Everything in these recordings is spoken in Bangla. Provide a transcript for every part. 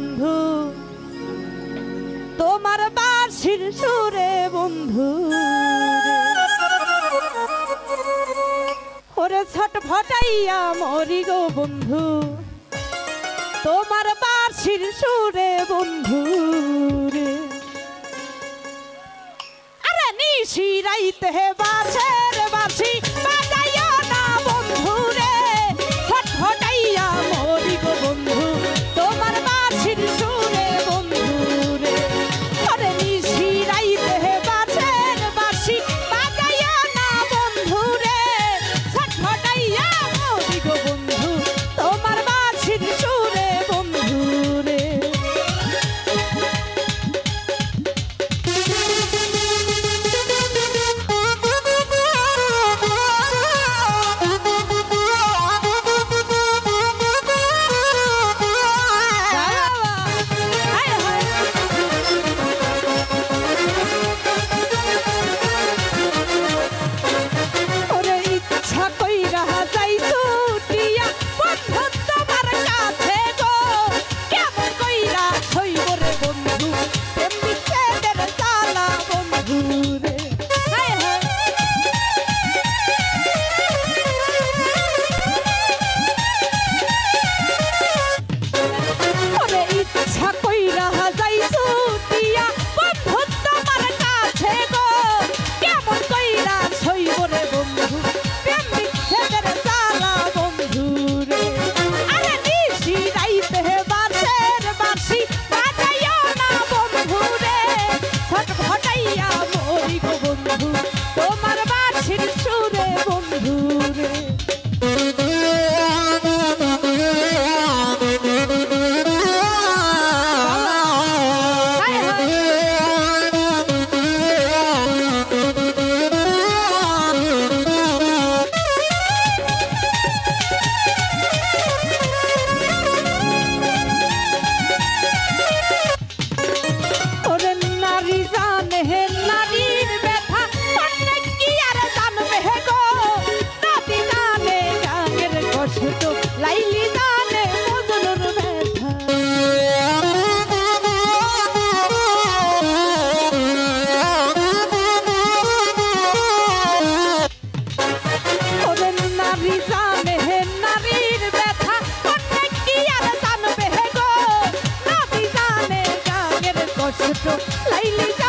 বন্ধু। তোমার বাসির সুরে বন্ধু ওরে ছট ফটাইয়া মরি গো বন্ধু। তোমার বাসির সুরে বন্ধু রে। আরে নিশি হে কষ্ট লাইলে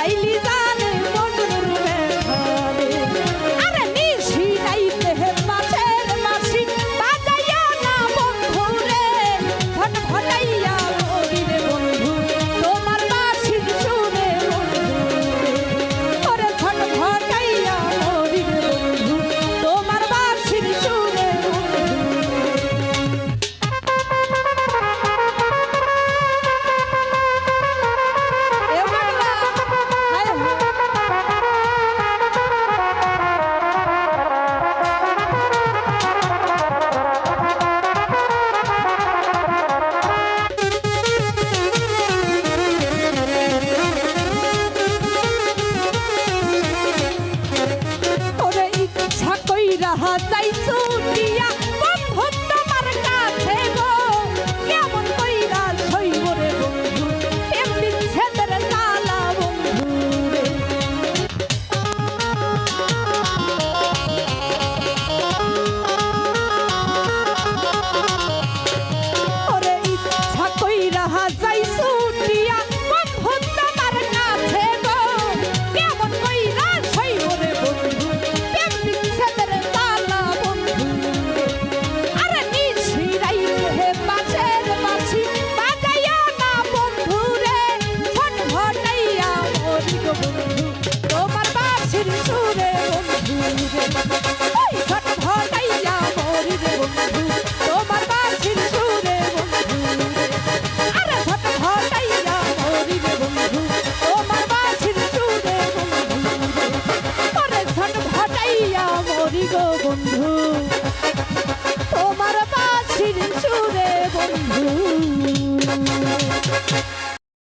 Vai, Liz!